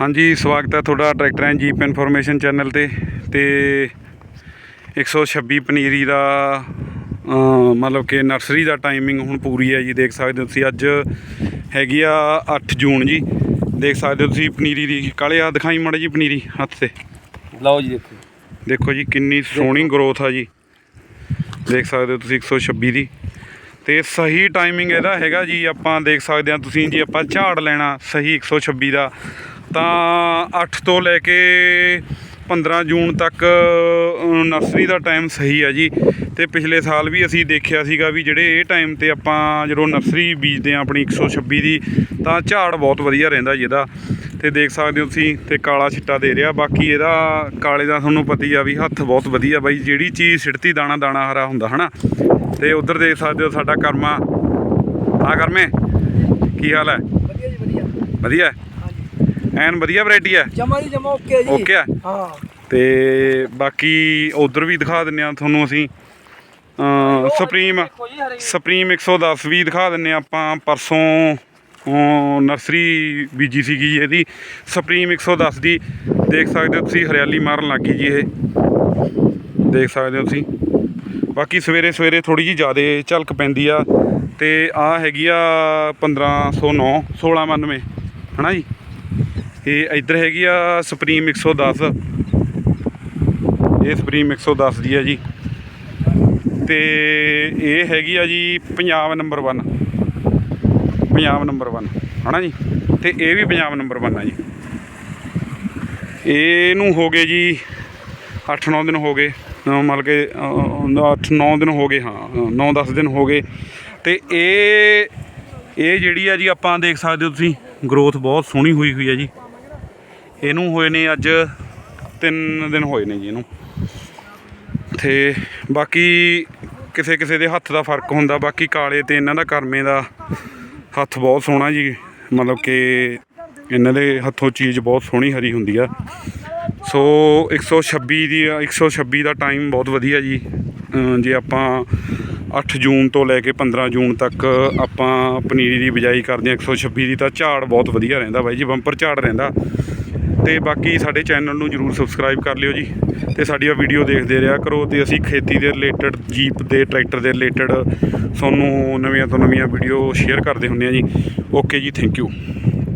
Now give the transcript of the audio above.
ਹਾਂਜੀ ਸਵਾਗਤ ਹੈ ਤੁਹਾਡਾ tractor and jeep information channel ਤੇ। ਤੇ 126 ਪਨੀਰੀ ਦਾ ਮਤਲਬ ਕਿ ਨਰਸਰੀ ਦਾ ਟਾਈਮਿੰਗ ਹੁਣ ਪੂਰੀ ਹੈ ਜੀ ਦੇਖ ਸਕਦੇ ਹੋ ਤੁਸੀਂ ਅੱਜ ਹੈਗੀ ਆ 8 ਜੂਨ ਜੀ। ਦੇਖ ਸਕਦੇ ਹੋ ਤੁਸੀਂ ਪਨੀਰੀ ਦੀ ਕਾਲੇ ਆ ਦਿਖਾਈ ਮੜਾ ਜੀ ਪਨੀਰੀ ਹੱਥ ਤੇ। ਲਓ ਜੀ ਦੇਖੋ। ਦੇਖੋ ਜੀ ਕਿੰਨੀ ਸੋਹਣੀ ਗਰੋਥ ਆ ਜੀ। ਦੇਖ ਸਕਦੇ ਹੋ ਤੁਸੀਂ 126 ਦੀ। ਤੇ ਸਹੀ ਟਾਈਮਿੰਗ ਇਹਦਾ ਹੈਗਾ ਜੀ ਆਪਾਂ ਦੇਖ ਸਕਦੇ ਹਾਂ ਤੁਸੀਂ ਜੀ ਆਪਾਂ ਝਾੜ ਲੈਣਾ ਸਹੀ 126 ਦਾ। ਤਾਂ 8 ਤੋਂ ਲੈ ਕੇ 15 ਜੂਨ ਤੱਕ ਨਰਸਰੀ ਦਾ ਟਾਈਮ ਸਹੀ ਆ ਜੀ। ਤੇ ਪਿਛਲੇ ਸਾਲ ਵੀ ਅਸੀਂ ਦੇਖਿਆ ਸੀਗਾ ਵੀ ਜਿਹੜੇ ਇਹ ਟਾਈਮ ਤੇ ਆਪਾਂ ਜਦੋਂ ਨਰਸਰੀ ਬੀਜਦੇ ਆ ਆਪਣੀ 126 ਦੀ ਤਾਂ ਝਾੜ ਬਹੁਤ ਵਧੀਆ ਰਹਿੰਦਾ ਜੀ ਇਹਦਾ। ਤੇ ਦੇਖ ਸਕਦੇ ਹੋ ਤੁਸੀਂ ਤੇ ਕਾਲਾ ਛਿੱਟਾ ਦੇ ਰਿਹਾ। ਬਾਕੀ ਇਹਦਾ ਕਾਲੇ ਦਾ ਤੁਹਾਨੂੰ ਪਤਾ ਹੀ ਆ ਵੀ ਹੱਥ ਬਹੁਤ ਵਧੀਆ ਬਾਈ ਜਿਹੜੀ ਚੀਜ਼ ਸਿੱਟਤੀ ਦਾਣਾ ਦਾਣਾ ਹਰਾ ਹੁੰਦਾ ਹਨਾ? ਤੇ ਉਧਰ ਦੇਖ ਸਕਦੇ ਹੋ ਸਾਡਾ ਕਰਮਾ। ਆ ਕਰਮੇ ਕੀ ਹਾਲ ਹੈ? ਵਧੀਆ ਜੀ ਵਧੀਆ। ਵਧੀਆ? ਐਨ ਵਧੀਆ ਵੈਰਾਈਟੀ ਹੈ ਜਮਾ ਜੀ ਜਮਾ ਓਕੇ ਜੀ। ਓਕੇ ਹੈ ਹਾਂ। ਤੇ ਬਾਕੀ ਉਧਰ ਵੀ ਦਿਖਾ ਦਿੰਨੇ ਆ ਤੁਹਾਨੂੰ ਅਸੀਂ। ਸੁਪਰੀਮ ਸੁਪਰੀਮ 110 ਵੀ ਦਿਖਾ ਦਿੰਨੇ ਆ ਆਪਾਂ। ਪਰਸੋਂ ਨਰਸਰੀ ਬੀਜੀ ਸੀਗੀ ਇਹਦੀ। ਸੁਪਰੀਮ 110 ਦੀ। ਦੇਖ ਸਕਦੇ ਹੋ ਤੁਸੀਂ ਹਰਿਆਲੀ ਮਾਰਨ ਲੱਗੀ ਜੀ ਇਹ। ਦੇਖ ਸਕਦੇ ਹੋ ਤੁਸੀਂ। ਬਾਕੀ ਸਵੇਰੇ ਸਵੇਰੇ ਥੋੜੀ ਜੀ ਜ਼ਿਆਦਾ ਝਲਕ ਪੈਂਦੀ ਆ। ਤੇ ਆ ਹੈਗੀ ਆ 1509 1692 ਹਨਾ ਜੀ? ਇਹ ਇੱਧਰ ਹੈਗੀ ਆ ਸੁਪਰੀਮ 110 ਇਹ ਸੁਪਰੀਮ 110 ਦੀ ਆ ਜੀ। ਤੇ ਇਹ ਹੈਗੀ ਆ ਜੀ ਪੰਜਾਬ ਨੰਬਰ 1 ਪੰਜਾਬ ਨੰਬਰ 1 ਹਨਾ ਜੀ? ਤੇ ਇਹ ਵੀ ਪੰਜਾਬ ਨੰਬਰ 1 ਆ ਜੀ। ਇਹਨੂੰ ਹੋ ਗਏ ਜੀ 8-9 ਦਿਨ ਹੋ ਗਏ। ਮਤਲਬ ਕਿ 8-9 ਦਿਨ ਹੋ ਗਏ, ਹਾਂ 9-10 ਦਿਨ ਹੋ ਗਏ। ਤੇ ਇਹ ਇਹ ਜਿਹੜੀ ਆ ਜੀ ਆਪਾਂ ਦੇਖ ਸਕਦੇ ਹੋ ਤੁਸੀਂ ਗਰੋਥ ਬਹੁਤ ਸੋਹਣੀ ਹੋਈ ਹੋਈ ਹੈ ਜੀ। ਇਹਨੂੰ ਹੋਏ ਨੇ ਅੱਜ 3 ਦਿਨ ਹੋਏ ਨੇ ਜੀ ਇਹਨੂੰ। ਤੇ ਬਾਕੀ ਕਿਸੇ ਕਿਸੇ ਦੇ ਹੱਥ ਦਾ ਫ਼ਰਕ ਹੁੰਦਾ, ਬਾਕੀ ਕਾਲੇ ਤੇ ਇਹਨਾਂ ਦਾ, ਕਰਮੇ ਦਾ ਹੱਥ ਬਹੁਤ ਸੋਹਣਾ ਜੀ। ਮਤਲਬ ਕਿ ਇਹਨਾਂ ਦੇ ਹੱਥੋਂ ਚੀਜ਼ ਬਹੁਤ ਸੋਹਣੀ ਹਰੀ ਹੁੰਦੀ ਆ। ਸੋ 126 ਦੀ 126 ਦਾ ਟਾਈਮ ਬਹੁਤ ਵਧੀਆ ਜੀ। ਜੇ ਆਪਾਂ 8 ਜੂਨ ਤੋਂ ਲੈ ਕੇ 15 ਜੂਨ ਤੱਕ ਆਪਾਂ ਪਨੀਰੀ ਦੀ ਬਿਜਾਈ ਕਰਦੇ ਹਾਂ 126 ਦੀ ਤਾਂ ਝਾੜ ਬਹੁਤ ਵਧੀਆ ਰਹਿੰਦਾ ਬਾਈ ਜੀ, ਬੰਪਰ ਝਾੜ ਰਹਿੰਦਾ। ਤੇ ਬਾਕੀ ਸਾਡੇ ਚੈਨਲ ਨੂੰ ਜਰੂਰ ਸਬਸਕ੍ਰਾਈਬ ਕਰ ਲਿਓ ਜੀ ਤੇ ਸਾਡੀ ਆ ਵੀਡੀਓ ਦੇਖਦੇ ਰਿਹਾ ਕਰੋ ਤੇ ਅਸੀਂ ਖੇਤੀ ਦੇ ਰਿਲੇਟਡ ਜੀਪ ਦੇ, ਟਰੈਕਟਰ ਦੇ ਰਿਲੇਟਡ ਤੁਹਾਨੂੰ ਨਵੀਆਂ ਤੋਂ ਨਵੀਆਂ ਵੀਡੀਓ ਸ਼ੇਅਰ ਕਰਦੇ ਹੁੰਦੇ ਆ ਜੀ। ਓਕੇ ਜੀ ਥੈਂਕ ਯੂ